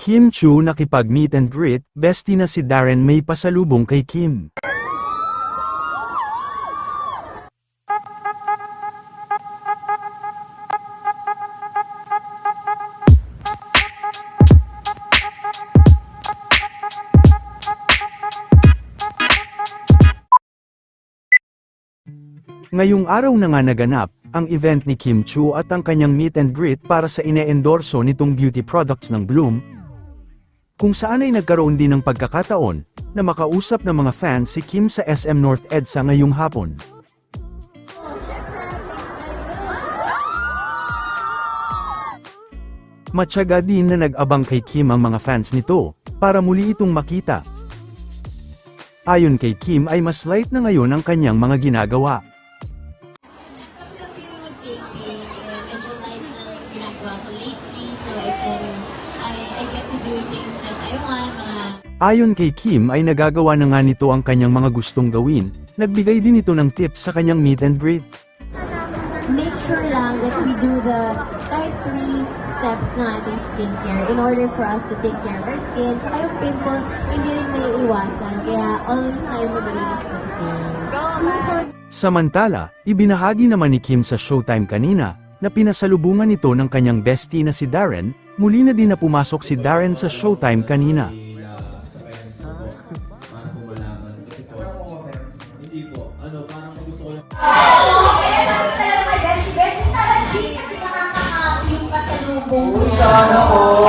Kim Chu nakipag-meet and greet, bestie na si Darren may pasalubong kay Kim. Ngayong araw na nga naganap, ang event ni Kim Chu at ang kanyang meet and greet para sa ine-endorso nitong beauty products ng Bloom, kung saan ay nagkaroon din ng pagkakataon na makausap ng mga fans si Kim sa SM North EDSA ngayong hapon. Matyaga din na nag-abang kay Kim ang mga fans nito, para muli itong makita. Ayon kay Kim ay mas light na ngayon ang kanyang mga ginagawa. Sa siguro taping, uh, medyo light lang yung ginagawa ko lately. So I can, I, I get to do things that I want, mga Ayon kay Kim ay nagagawa na nga nito ang kanyang mga gustong gawin, nagbigay din ito ng tips sa kanyang meet and greet. make sure lang that we do the kahit three steps ng ating skincare in order for us to take care of our skin. Tsaka yung pimple, hindi rin may iwasan. Kaya always tayo maglinis ng skin. Samantala, ibinahagi naman ni Kim sa Showtime kanina, na pinasalubungan ito ng kanyang bestie na si Darren, muli na din na pumasok si Darren sa Showtime kanina. Sana all!